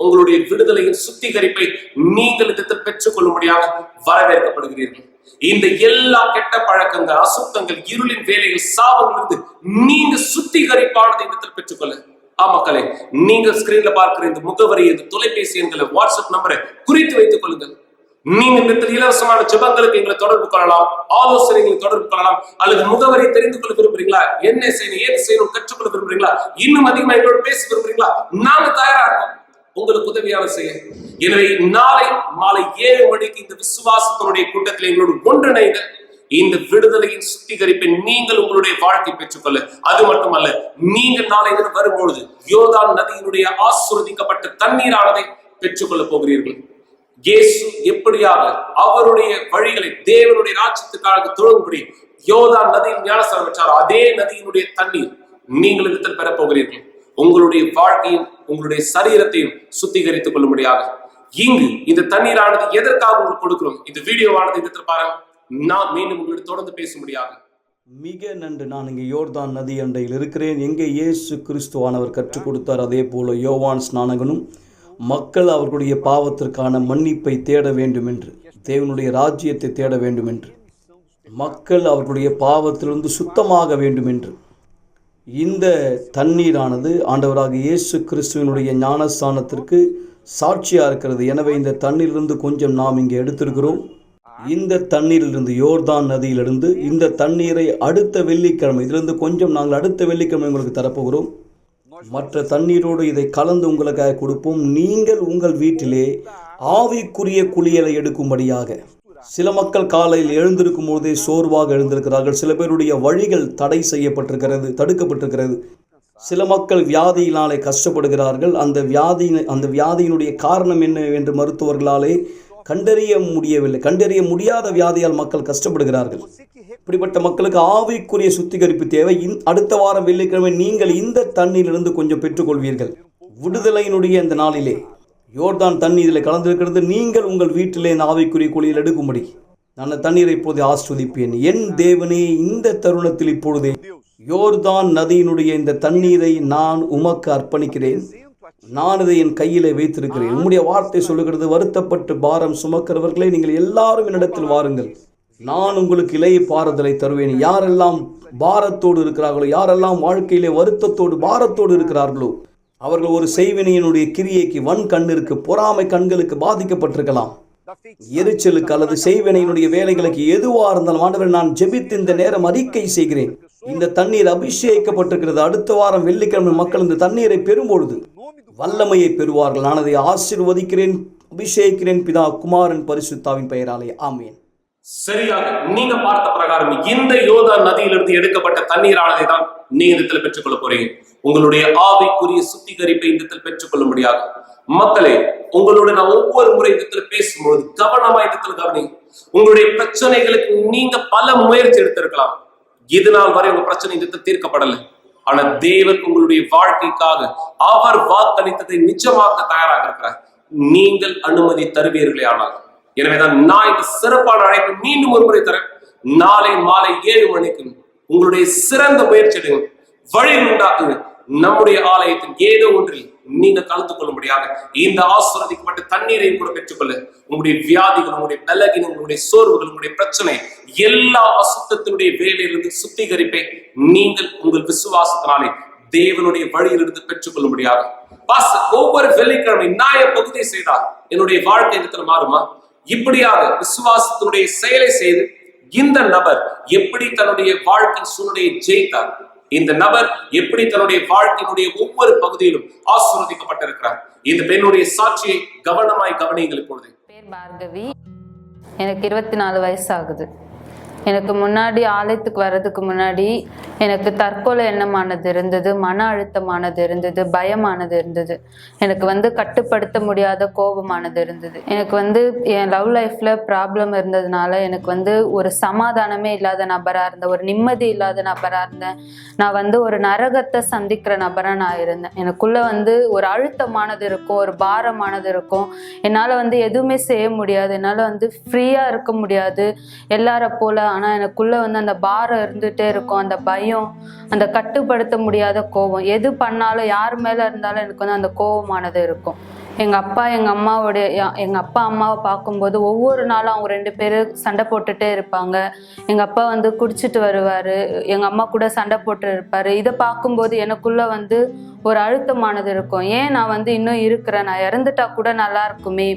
Speaker 2: உங்களுடைய விடுதலையின் சுத்திகரிப்பை நீங்கள் இந்த பெற்றுக் கொள்ளும்படியாக வரவேற்கப்படுகிறீர்கள். இந்த எல்லா கெட்ட பழக்கங்கள் அசுத்தங்கள் இருளின் வேலைகள் சாபங்களிலிருந்து நீங்க சுத்திகரிப்பானது இடத்தில் பெற்றுக்கொள்ள. ஆ மக்களே ஸ்கிரீன்ல பார்க்கிற இந்த முகவரி இந்த தொலைபேசி எண்களை வாட்ஸ்அப் நம்பரை குறித்து வைத்துக் கொள்ளுங்கள். நீங்கள் இந்த இலவசமான சுபங்களுக்கு எங்களை தொடர்பு கொள்ளலாம் ஆலோசனைகளை தொடர்பு கொள்ளலாம் அல்லது முகவரி தெரிந்து கொள்ள விரும்புறீங்களா? என்ன செய்யணும் ஏது செய்யணும் கற்றுக்கொள்ள விரும்புறீங்களா? இன்னும் அதிகமா எங்களோட பேச விரும்புறீங்களா? நாங்க தயாரா இருக்கோம். உங்களுக்கு உதவியாக செய்ய. எனவே நாளை மாலை ஏழு மணிக்கு இந்த விசுவாசத்தினுடைய கூட்டத்தில் எங்களோடு ஒன்றிணைந்த இந்த விடுதலையின் சுத்திகரிப்பை நீங்கள் உங்களுடைய வாழ்க்கை பெற்றுக்கொள்ள. அது மட்டுமல்ல நீங்கள் நாளை தினம் வரும்பொழுது யோதான் நதியினுடைய ஆசுரதிக்கப்பட்ட தண்ணீரானதை பெற்றுக்கொள்ள போகிறீர்கள். இயேசு எப்படியாக அவருடைய வழிகளை தேவனுடைய ராஜ்யத்துக்காக தொழும்படி யோதா நதியில் ஞானஸ்தானம் பெற்றார் அதே நதியினுடைய தண்ணீர் நீங்கள் இடத்தில் பெறப்போகிறீர்கள் உங்களுடைய வாழ்க்கையும் உங்களுடைய சரீரத்தையும் சுத்திகரித்துக் கொள்ளும்படியாக. இங்கு இந்த தண்ணீரானது எதற்காக உங்களுக்கு கொடுக்கிறோம்? இந்த வீடியோவானது இந்த இடத்தில் பாருங்க. நான் மீண்டும் உங்களிடம் தொடர்ந்து பேசும்படியாக.
Speaker 7: மிக நன்று. நான் இங்கே யோர்தான் நதி அண்டையில் இருக்கிறேன். எங்கே இயேசு கிறிஸ்துவானவர் கற்றுக் கொடுத்தார் அதே போல யோவான் ஸ்நானகனும் மக்கள் அவர்களுடைய பாவத்திற்கான மன்னிப்பை தேட வேண்டும் என்று தேவனுடைய ராஜ்யத்தை தேட வேண்டும் என்று மக்கள் அவர்களுடைய பாவத்திலிருந்து சுத்தமாக வேண்டும் என்று இந்த தண்ணீரானது ஆண்டவராக இயேசு கிறிஸ்துவனுடைய ஞானஸ்தானத்திற்கு சாட்சியாக இருக்கிறது. எனவே இந்த தண்ணீரிலிருந்து கொஞ்சம் நாம் இங்கே எடுத்திருக்கிறோம். இந்த தண்ணீரிலிருந்து யோர்தான் நதியிலிருந்து இந்த தண்ணீரை அடுத்த வெள்ளிக்கிழமை இதிலிருந்து கொஞ்சம் நாங்கள் அடுத்த வெள்ளிக்கிழமை உங்களுக்கு தரப்போகிறோம். மற்ற தண்ணீரோடு இதை கலந்து உங்களுக்காக கொடுப்போம். நீங்கள் உங்கள் வீட்டிலே ஆவிக்குரிய குளியலை எடுக்கும்படியாக. சில மக்கள் காலையில் எழுந்திருக்கும் போதே சோர்வாக எழுந்திருக்கிறார்கள். சில பேருடைய வழிகள் தடை செய்யப்பட்டிருக்கிறது தடுக்கப்பட்டிருக்கிறது. சில மக்கள் வியாதியினாலே கஷ்டப்படுகிறார்கள். அந்த வியாதி அந்த வியாதியினுடைய காரணம் என்ன என்று மருத்துவர்களாலே கண்டறிய முடியவில்லை. கண்டறிய முடியாத வியாதியால் மக்கள் கஷ்டப்படுகிறார்கள். இப்படிப்பட்ட மக்களுக்கு ஆவிக்குரிய சுத்திகரிப்பு தேவை. அடுத்த வாரம் வெள்ளிக்கிழமை நீங்கள் இந்த தண்ணீரிலிருந்து கொஞ்சம் பெற்றுக்கொள்வீர்கள். விடுதலையினுடைய இந்த நாளிலே யோர்தான் தண்ணீரில் கலந்திருக்கிறது. நீங்கள் உங்கள் வீட்டிலே இந்த ஆவிக்குரிய குழியில் எடுக்கும்படி நான் அந்த தண்ணீரை இப்போது ஆஸ்வதிப்பேன். என் தேவனே இந்த தருணத்தில் இப்பொழுதே யோர்தான் நதியினுடைய இந்த தண்ணீரை நான் உமக்கு அர்ப்பணிக்கிறேன். நான் இதை என் கையிலே வைத்திருக்கிறேன். உம்முடைய வார்த்தை சொல்லுகிறது வருத்தப்பட்டு பாரம் சுமக்கிறவர்களே நீங்கள் எல்லாரும் என்னிடத்தில் வாருங்கள். நான் உங்களுக்கு இலைய பாறுதலை தருவேன். யாரெல்லாம் பாரத்தோடு இருக்கிறார்களோ யாரெல்லாம் வாழ்க்கையிலே வருத்தத்தோடு பாரத்தோடு இருக்கிறார்களோ அவர்கள் ஒரு செய்வினையினுடைய கிரியைக்கு வன் கண்ணிற்கு பொறாமை கண்களுக்கு பாதிக்கப்பட்டிருக்கலாம். எரிச்சலுக்கு அல்லது செய்வினையினுடைய வேலைகளுக்கு எதுவாக இருந்தாலும் ஆண்டவர் நான் ஜெபித்து இந்த நேரம் அறிக்கை செய்கிறேன். இந்த தண்ணீர் அபிஷேகிக்கப்பட்டிருக்கிறது. அடுத்த வாரம் வெள்ளிக்கிழமை மக்கள் இந்த தண்ணீரை பெறும்பொழுது வல்லமையை பெறுவார்கள் நான் அதை ஆசீர்வதிக்கிறேன் அபிஷேகிக்கிறேன் பிதா குமாரன் பரிசுத்தாவின் பெயராலே. ஆமேன்.
Speaker 2: சரியாக நீங்க பார்த்த பிரகாரம் இந்த யோதா நதியிலிருந்து எடுக்கப்பட்ட தண்ணீரானதை தான் நீ இந்த இடத்துல பெற்றுக்கொள்ள போறீங்க. உங்களுடைய ஆவிக்குரிய சுத்திகரிப்பை இந்த பெற்றுக்கொள்ள முடியாது மக்களே உங்களோட நான் ஒவ்வொரு முறை இடத்துல பேசும்போது கவனமா இடத்துல கவனிங்க. உங்களுடைய பிரச்சனைகளுக்கு நீங்க பல முயற்சி எடுத்திருக்கலாம். இது நாள் வரை உங்க பிரச்சனை இடத்துல தீர்க்கப்படலை. ஆனா தேவன் உங்களுடைய வாழ்க்கைக்காக அவர் வாக்களித்ததை நிச்சயமாக்க தயாராக இருக்கிறார் நீங்கள் அனுமதி தருவீர்களே ஆனால். எனவேதான் நான் இந்த சிறப்பான அழைப்பு மீண்டும் ஒரு முறை தரேன். நாளை மாலை ஏழு மணிக்கு உங்களுடைய சிறந்த முயற்சி எடுங்க வழி உண்டாக்குங்க நம்முடைய ஆலயத்தின் ஏதோ ஒன்றில் நீங்க கலந்து கொள்ளும்படியாக இந்த ஆசிர்வதிக்கப்பட்ட தண்ணீரை கூட பெற்றுக்கொள்ள. உங்களுடைய வியாதிகள் உங்களுடைய பலகினம் உங்களுடைய சோர்வுகள் உங்களுடைய பிரச்சனை எல்லா அசுத்தத்தினுடைய வேலையிலிருந்து சுத்திகரிப்பை நீங்கள் உங்கள் விசுவாசத்தினாலே தேவனுடைய வழியிலிருந்து பெற்றுக்கொள்ளும்படியாக பாஸ் ஒவ்வொரு வெள்ளிக்கிழமை நான் என் பகுதியை செய்தால் என்னுடைய வாழ்க்கை இடத்துல மாறுமா? இப்படியாக விசுவாசத்தினுடைய செயலை செய்து இந்த நபர் எப்படி தன்னுடைய வாழ்க்கை சூழ்நிலையை ஜெயித்தார்? இந்த நபர் எப்படி தன்னுடைய வாழ்க்கையினுடைய ஒவ்வொரு பகுதியிலும் ஆசீர்வதிக்கப்பட்டிருக்கிறார். இந்த பெண்ணுடைய சாட்சியை கவனமாய் கவனியுங்கள் இப்பொழுது.
Speaker 8: பேர் பார்கவி. எனக்கு இருபத்தி நாலு வயசு ஆகுது எனக்கு முன்னாடி ஆலயத்துக்கு வர்றதுக்கு முன்னாடி எனக்கு தற்கொலை எண்ணமானது இருந்தது மன அழுத்தமானது இருந்தது பயமானது இருந்தது. எனக்கு வந்து கட்டுப்படுத்த முடியாத கோபமானது இருந்தது. எனக்கு வந்து என் லவ் லைஃப்ல ப்ராப்ளம் இருந்ததுனால எனக்கு வந்து ஒரு சமாதானமே இல்லாத நபராக இருந்தேன் ஒரு நிம்மதி இல்லாத நபராக இருந்தேன். நான் வந்து ஒரு நரகத்தை சந்திக்கிற நபராக நான் இருந்தேன். எனக்குள்ள வந்து ஒரு அழுத்தமானது இருக்கும் ஒரு பாரமானது இருக்கும். என்னால் வந்து எதுவுமே செய்ய முடியாது. என்னால் வந்து ஃப்ரீயாக இருக்க முடியாது. எல்லார போல ஆனால் எனக்குள்ளே வந்து அந்த பாரம் இருந்துகிட்டே இருக்கும். அந்த பயம் அந்த கட்டுப்படுத்த முடியாத கோபம். எது பண்ணாலும் யார் மேலே இருந்தாலும் எனக்கு வந்து அந்த கோபமானது இருக்கும். எங்கள் அப்பா எங்கள் அம்மாவோட எங்கள் அப்பா அம்மாவை பார்க்கும்போது ஒவ்வொரு நாளும் அவங்க ரெண்டு பேரும் சண்டை போட்டுட்டே இருப்பாங்க. எங்கள் அப்பா வந்து குடிச்சிட்டு வருவார். எங்கள் அம்மா கூட சண்டை போட்டு இருப்பார். இதை பார்க்கும்போது எனக்குள்ளே வந்து ஒரு அழுத்தமானது இருக்கும். ஏன் நான் வந்து இன்னும் இருக்கிறேன்? நான் இறந்துட்டா கூட நல்லா இருக்குமே?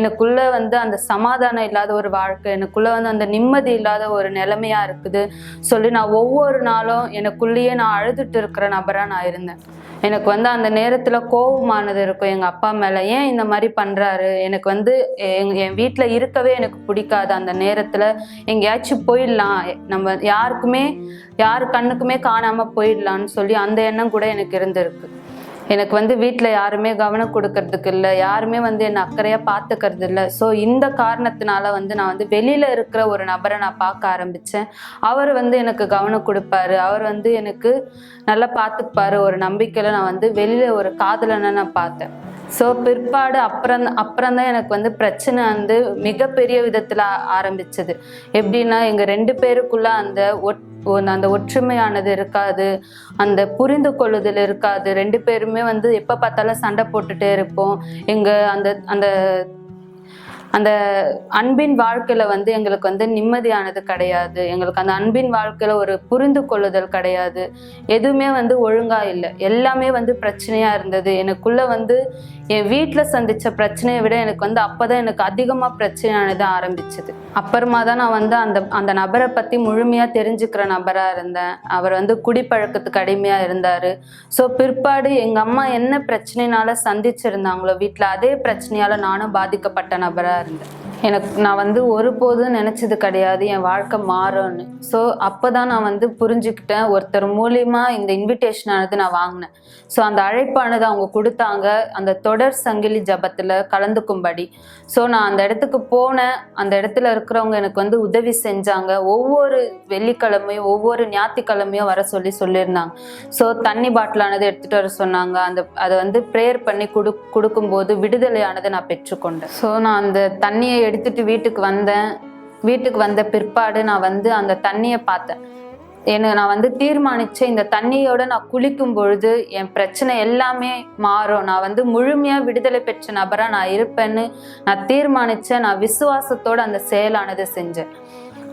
Speaker 8: எனக்குள்ள வந்து அந்த சமாதானம் இல்லாத ஒரு வாழ்க்கை எனக்குள்ள வந்து அந்த நிம்மதி இல்லாத ஒரு நிலைமையா இருக்குது. சொல்லி நான் ஒவ்வொரு நாளும் எனக்குள்ளேயே நான் அழுதுட்டு இருக்கிற நபராக நான் இருந்தேன். எனக்கு வந்து அந்த நேரத்தில் கோபமானது இருக்கும். எங்கள் அப்பா மேலே ஏன் இந்த மாதிரி பண்ணுறாரு எனக்கு வந்து எங் என் வீட்டில் இருக்கவே எனக்கு பிடிக்காது அந்த நேரத்தில். எங்கேயாச்சும் போயிடலாம். நம்ம யாருக்குமே யார் கண்ணுக்குமே காணாமல் போயிடலான்னு சொல்லி அந்த எண்ணம் கூட எனக்கு இருந்திருக்கு. எனக்கு வந்து வீட்டில் யாருமே கவனம் கொடுக்கறதுக்கு இல்லை யாருமே வந்து என்னை அக்கறையாக பார்த்துக்கிறது இல்லை. ஸோ இந்த காரணத்தினால வந்து நான் வந்து வெளியில் இருக்கிற ஒரு நபரை நான் பார்க்க ஆரம்பித்தேன் அவர் வந்து எனக்கு கவனம் கொடுப்பாரு. அவர் வந்து எனக்கு நல்லா பார்த்துப்பாரு ஒரு நம்பிக்கையில் நான் வந்து வெளியில் ஒரு காதலனை நான் பார்த்தேன். ஸோ பிற்பாடு அப்புறம் அப்புறம் தான் எனக்கு வந்து பிரச்சனை வந்து மிகப்பெரிய விதத்தில் ஆரம்பிச்சது. எப்படின்னா எங்கள் ரெண்டு பேருக்குள்ள அந்த ஒட் அந்த ஒற்றுமையானது இருக்காது அந்த புரிந்து கொள்ளுதல் இருக்காது. ரெண்டு பேருமே வந்து எப்போ பார்த்தாலும் சண்டை போட்டுட்டே இருப்போம். எங்கள் அந்த அந்த அந்த அன்பின் வாழ்க்கையில வந்து எங்களுக்கு வந்து நிம்மதியானது கிடையாது. எங்களுக்கு அந்த அன்பின் வாழ்க்கையில ஒரு புரிந்து கொள்ளுதல் கிடையாது. எதுவுமே வந்து ஒழுங்கா இல்லை. எல்லாமே வந்து பிரச்சனையா இருந்தது. எனக்குள்ள வந்து என் வீட்டில் சந்திச்ச பிரச்சனையை விட எனக்கு வந்து அப்போதான் எனக்கு அதிகமாக பிரச்சனையானது ஆரம்பிச்சது. அப்புறமா தான் நான் வந்து அந்த அந்த நபரை பற்றி முழுமையாக தெரிஞ்சுக்கிற நபராக இருந்தேன். அவர் வந்து குடிப்பழக்கத்துக்கு அடிமையாக இருந்தார். ஸோ பிற்பாடு எங்கள் அம்மா என்ன பிரச்சனைனால சந்திச்சிருந்தாங்களோ வீட்டில் அதே பிரச்சனையால் நானும் பாதிக்கப்பட்ட நபராக இருந்தேன். எனக்கு நான் வந்து ஒருபோதும் நினச்சது கிடையாது என் வாழ்க்கை மாறும்னு. ஸோ அப்போ தான் நான் வந்து புரிஞ்சுக்கிட்டேன் ஒருத்தர் மூலியமா இந்த இன்விடேஷனானது நான் வாங்கினேன். ஸோ அந்த அழைப்பானது அவங்க கொடுத்தாங்க அந்த தொடர் சங்கிலி ஜபத்தில் கலந்துக்கும்படி. ஸோ நான் அந்த இடத்துக்கு போனேன் அந்த இடத்துல இருக்கிறவங்க எனக்கு வந்து உதவி செஞ்சாங்க. ஒவ்வொரு வெள்ளிக்கிழமையும் ஒவ்வொரு ஞாயிற்றுக்கிழமையும் வர சொல்லி சொல்லியிருந்தாங்க. ஸோ தண்ணி பாட்டிலானது எடுத்துகிட்டு வர சொன்னாங்க. அந்த அதை வந்து ப்ரேயர் பண்ணி கொடு கொடுக்கும்போது விடுதலையானதை நான் பெற்றுக்கொண்டேன். ஸோ நான் அந்த தண்ணியை எடுத்துட்டு வீட்டுக்கு வந்தேன். வீட்டுக்கு வந்த பிற்பாடு நான் வந்து அந்த தண்ணியை பார்த்தேன். என்ன நான் வந்து தீர்மானிச்சேன் இந்த தண்ணியோட நான் குளிக்கும் பொழுது என் பிரச்சனை எல்லாமே மாறும். நான் வந்து முழுமையா விடுதலை பெற்ற நபரா நான் இருப்பேன்னு நான் தீர்மானிச்ச நான் விசுவாசத்தோட அந்த செயலானது செஞ்சேன்.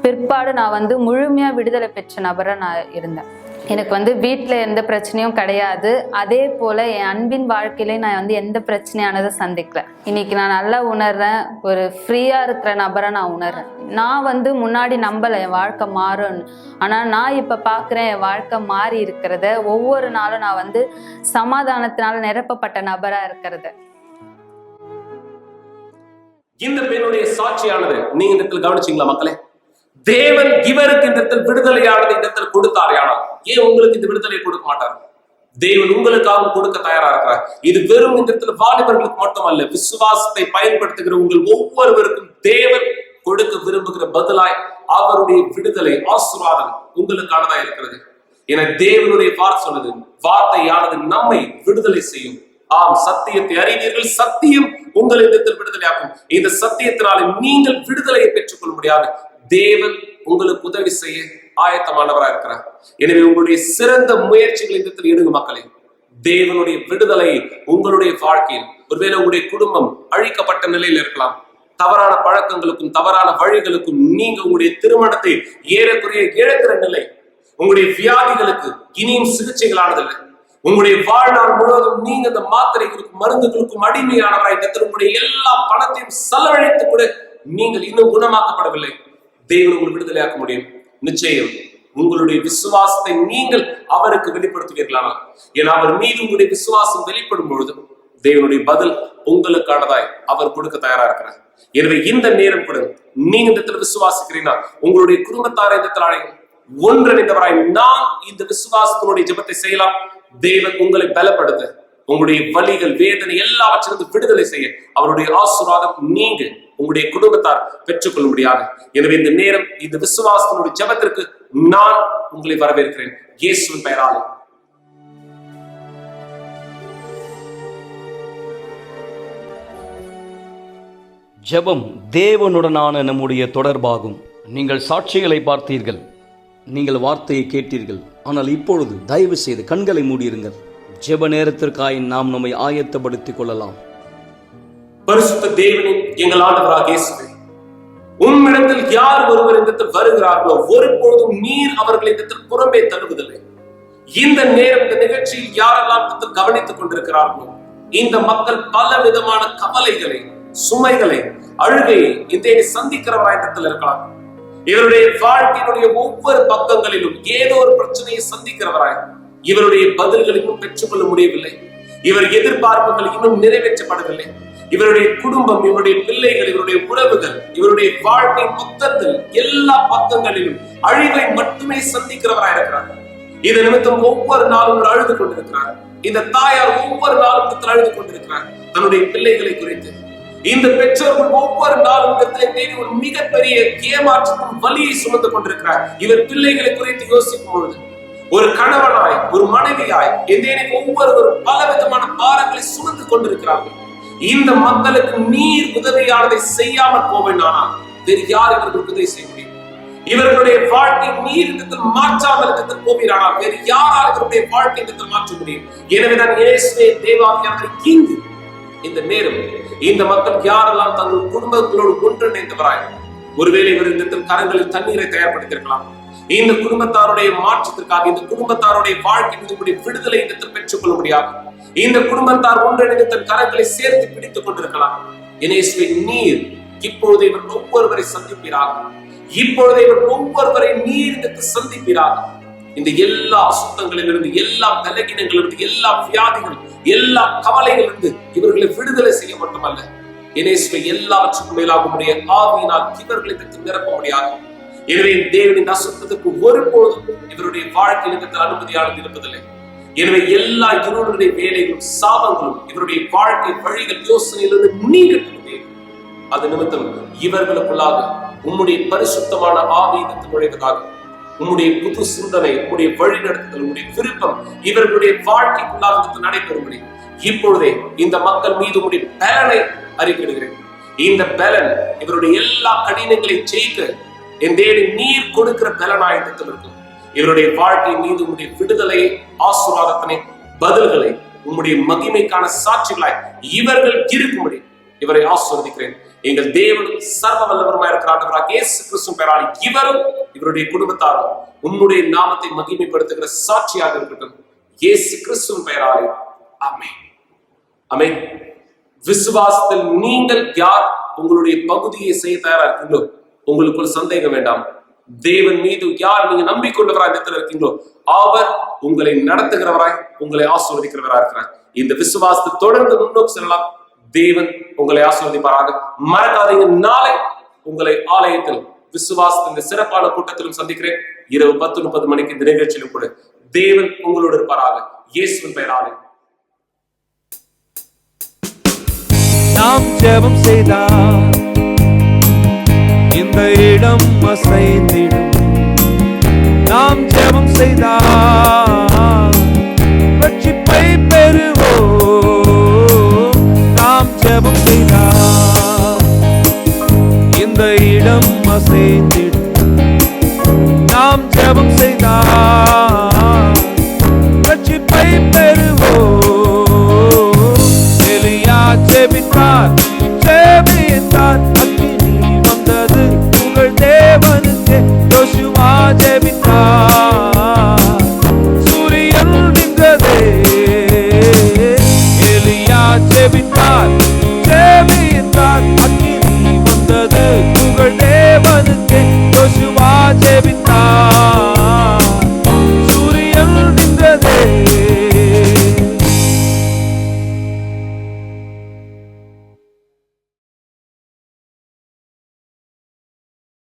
Speaker 8: பிற்பாடு நான் வந்து முழுமையா விடுதலை பெற்ற நபரா நான் இருந்தேன். எனக்கு வந்து வீட்டில் எந்த பிரச்சனையும் கிடையாது. அதே போல் என் அன்பின் வாழ்க்கையிலே நான் வந்து எந்த பிரச்சனையானதை சந்திக்கல. இன்னைக்கு நான் நல்லா உணர்றேன். ஒரு ஃப்ரீயாக இருக்கிற நபரை நான் உணர்றேன். நான் வந்து முன்னாடி நம்பலை என் வாழ்க்கை மாறும்னு. ஆனால் நான் இப்போ பார்க்குறேன் என் வாழ்க்கை மாறி இருக்கிறத. ஒவ்வொரு நாளும் நான் வந்து சமாதானத்தினால நிரப்பப்பட்ட நபராக இருக்கிறத.
Speaker 2: இந்த பெண்ணுடைய சாட்சியானது நீங்க இந்த இடத்துல கவனிச்சீங்களா மக்களே? தேவன் இவருக்கு இந்த இடத்தில் விடுதலையானது இந்த கொடுத்தார். யானோ ஏன் உங்களுக்கு இந்த விடுதலை கொடுக்க மாட்டார்? தேவன் உங்களுக்காக கொடுக்க தயாரா இருக்கிறார். இது வெறும் இந்த இடத்துல வாலிபர்களுக்கு மட்டுமல்ல விசுவாசத்தை பயன்படுத்துகிற உங்கள் ஒவ்வொருவருக்கும் தேவன் கொடுக்க விரும்புகிற பதிலாய் அவருடைய விடுதலை ஆசீர்வாதம் உங்களுக்கானதா இருக்கிறது. என தேவனுடைய வார்த்தை சொன்னது வார்த்தையானது நம்மை விடுதலை செய்யும். ஆம் சத்தியத்தை அறிவீர்கள் சத்தியம் உங்கள் இடத்தில் விடுதலையாகும். இந்த சத்தியத்தினாலே நீங்கள் விடுதலையை பெற்றுக்கொள்ள முடியாது. தேவன் உங்களுக்கு உதவி செய்ய ஆயத்தமானவராக இருக்கிறார். எனவே உங்களுடைய சிறந்த முயற்சிகளை இடத்தில் ஈடுங்க மக்களே. தேவனுடைய விடுதலை உங்களுடைய வாழ்க்கையில். ஒருவேளை உங்களுடைய குடும்பம் அழிக்கப்பட்ட நிலையில் இருக்கலாம். தவறான பழக்கங்களுக்கும் தவறான வழிகளுக்கும் நீங்க உங்களுடைய திருமணத்தை ஏறக்குறைய இழக்கிற நிலை. உங்களுடைய வியாதிகளுக்கு இனியும் சிகிச்சைகளானதில்லை. உங்களுடைய வாழ்நாள் முழுவதும் நீங்க இந்த மாத்திரைகளுக்கும் மருந்துகளுக்கும் அடிமையானவராய் உங்களுடைய எல்லா பணத்தையும் செலவழித்து கூட நீங்கள் இன்னும் குணமாக்கப்படவில்லை. தேவன் உங்களுக்கு விடுதலையாக்க முடியும். நிச்சயம் உங்களுடைய விசுவாசத்தை நீங்கள் அவருக்கு வெளிப்படுத்துவீர்களானால் ஏன்னா அவர் மீது உங்களுடைய விசுவாசம் வெளிப்படும் பொழுது தேவனுடைய பதில் உங்களுக்கானதாய் அவர் கொடுக்க தயாரா இருக்கிறார். எனவே இந்த நேரம் கூட நீங்க இந்த இடத்துல விசுவாசிக்கிறீங்கன்னா உங்களுடைய குடும்பத்தார இந்த இடத்துல அழையும் ஒன்றிணைந்தவராய் நாம் இந்த விசுவாசத்தினுடைய ஜெபத்தை செய்யலாம். தேவன் உங்களை பலப்படுத்த. உங்களுடைய வலிகள் வேதனை எல்லாவற்றிலிருந்து விடுதலை செய்ய அவருடைய ஆசீர்வாதம் நீங்க. உங்களுடைய குடும்பத்தார் பெற்றுக்கொள்ள முடியாது எனவே இந்த நேரம் இந்த விசுவாசத்தினுடைய ஜெபத்திற்கு நான் உங்களை வரவேற்கிறேன். இயேசுவின் பெயராலே.
Speaker 7: ஜெபம் தேவனுடனான நம்முடைய தொடர்பாகும். நீங்கள் சாட்சிகளை பார்த்தீர்கள். நீங்கள் வார்த்தையை கேட்டீர்கள். ஆனால் இப்பொழுது தயவு செய்து கண்களை மூடியிருங்கள். ஜெப நேரத்திற்காய் நாம் நம்மை ஆயத்தப்படுத்திக் கொள்ளலாம்.
Speaker 2: பரிசுத்த தேவனின் எங்கள் ஆண்டவராக இயேசுவே உம்மிடத்தில் யார் ஒருவர் இந்த இடத்தில் வருகிறார்களோ ஒருபோதும் நீர் அவர்களை இந்த இடத்தில் புறம்பே தள்ளுவதில்லை. இந்த நேரம் இந்த நிகழ்ச்சியில் யாரெல்லாம் கவனித்துக் கொண்டிருக்கிறார்களோ இந்த மக்கள் பல விதமான கவலைகளை சுமைகளை அழுகையை இந்த சந்திக்கிறவரா இடத்தில் இருக்கலாம். இவருடைய வாழ்க்கையினுடைய ஒவ்வொரு பக்கங்களிலும் ஏதோ ஒரு பிரச்சனையை சந்திக்கிறவராய் இவருடைய பதில்களை இன்னும் பெற்றுக்கொள்ள முடியவில்லை. இவர் எதிர்பார்ப்புகள் இன்னும் நிறைவேற்றப்படவில்லை. இவருடைய குடும்பம் இவருடைய பிள்ளைகள் இவருடைய உறவுகள் இவருடைய வாழ்க்கை மொத்தத்தில் எல்லா பக்கங்களிலும் அழிவை மட்டுமே சந்திக்கிறவராய் இருக்கிறார். இது நிமித்தம் ஒவ்வொரு நாளும் அழுது கொண்டிருக்கிறார். இந்த தாயார் ஒவ்வொரு நாளும் அழுது கொண்டிருக்கிறார். தன்னுடைய பிள்ளைகளை குறித்து. இந்த பெற்றோர்கள் ஒவ்வொரு நாளும் தேடி ஒரு மிகப்பெரிய ஏமாற்றத்தின் வலியை சுமந்து கொண்டிருக்கிறார். இவர் பிள்ளைகளை குறித்து யோசிக்கும் பொழுது ஒரு கணவனாய் ஒரு மனைவியாய் எந்தேனும் ஒவ்வொருவரும் பல விதமான பாரங்களை சுமந்து கொண்டிருக்கிறார்கள். இந்த மக்களுக்கு நீர் உதவியானதை செய்யாமல் போவேண்டானால் வேறு யார் இவர்களுக்கு உதவி செய்ய முடியும்? இவர்களுடைய வாழ்க்கை நீர் இடத்தில் மாற்றாமல் இடத்தில் போவீரானால் வேறு யாரால் இவருடைய வாழ்க்கை இடத்தில் மாற்ற முடியும்? எனவேதான் இயேசுவே தேவாவியானவர் இங்கு இந்த நேரம். இந்த மக்கள் யாரெல்லாம் தங்கள் குடும்பங்களோடு ஒன்றிணைந்தவராய் ஒருவேளை இவர் இந்த இடத்தில் கரங்களில் தண்ணீரை தயார்படுத்தியிருக்கலாம். இந்த குடும்பத்தாருடைய மாற்றத்திற்காக இந்த குடும்பத்தாருடைய வாழ்க்கை விடுதலை இந்த பெற்றுக் பெற்றுக்கொள்ள முடியாது இந்த குடும்பத்தார் ஒன்றிணைந்து தன் கரங்களை சேர்த்து பிடித்துக் கொண்டிருக்கலாம். இயேசுவே நீர் இப்பொழுது இவர் ஒவ்வொருவரை சந்திப்பீராக. இப்பொழுது இவர் ஒவ்வொருவரை நீர் இதற்கு சந்திப்பீராக. இந்த எல்லா அசுத்தங்களிலிருந்து எல்லா பலகீனங்களிலிருந்து எல்லா வியாதிகள் எல்லா கவலைகளிலிருந்து இவர்களை விடுதலை செய்ய மட்டுமல்ல. இயேசுவை எல்லாவற்றுக்கும் மேலாக உடைய ஆவியினால் இவர்களை நிரப்ப முடியாது எனவே தேவனின் அசுத்தத்துக்கு ஒருபோதும் இவருடைய வாழ்க்கை நிமித்தத்தில் அனுமதியானது இருப்பதில்லை. எனவே எல்லா இருவருடைய வேலைகளும் சாபங்களும் இவருடைய வாழ்க்கை வழிகள் யோசனையிலிருந்து நீங்கட்டும் அது நிமித்தம் இவர்களுக்குள்ளாக உம்முடைய பரிசுத்தமான ஆவீதத்தை நுழைவதாக உம்முடைய புது சிந்தனை உம்முடைய வழிநடத்துதல் உம்முடைய விருப்பம் இவர்களுடைய வாழ்க்கைக்குள்ளாக நடைபெறும்படி இப்பொழுதே இந்த மக்கள் மீது உடைய பலனை அறிக்கிடுகிறேன் இந்த பலன் இவருடைய எல்லா கடினங்களை ஜெயிக்க என் தேடி நீர் கொடுக்கிற பலனாயத்தில் இருக்கும். இவருடைய வாழ்க்கை மீது உங்களுடைய விடுதலை ஆசீர்வாதத்தினை பதில்களை உம்முடைய மகிமைக்கான சாட்சிகளாய் இவர்கள் இருக்கும்படி இவரை ஆசீர்வதிக்கிறேன். எங்கள் தேவன் சர்வ வல்லவருமாய் இருக்கிறார் இயேசு பெயரால் இவரும் இவருடைய குடும்பத்தாரும் உன்னுடைய நாமத்தை மகிமைப்படுத்துகிற சாட்சியாக இருக்கட்டும். இயேசு கிறிஸ்துவின் பெயராலே. அமே அமே விசுவாசத்தில் நீங்கள் யார் உங்களுடைய பகுதியை செய்ய தயாரா இருக்கீங்களோ? உங்களுக்குள் சந்தேகம் வேண்டாம். தேவன் மீது யார் நீங்க நம்பிக்கொண்டவராய் இடத்துல இருக்கீங்களோ அவர் உங்களை நடத்துகிறவராய் உங்களை ஆசீர்வதிக்கிறவராய் இருக்கிறார். இந்த விசுவாசத்தை தொடர்ந்து முன்னோக்கு செல்லலாம். தேவன் உங்களை ஆசீர்வதிப்பாராக. மறக்காதீங்க. நாளை உங்களை ஆலயத்தில் விசுவாசத்தின் இந்த சிறப்பான கூட்டத்திலும் சந்திக்கிறேன். இரவு பத்து முப்பது மணிக்கு இந்த நிகழ்ச்சியிலும் கூட. தேவன் உங்களோடு இருப்பாராக. இயேசுவின் பெயராலே.
Speaker 9: நாம் ஜெபம் செய்தார் இந்த இடம் அசைந்திடும். நாம் ஜெபம் செய்தார்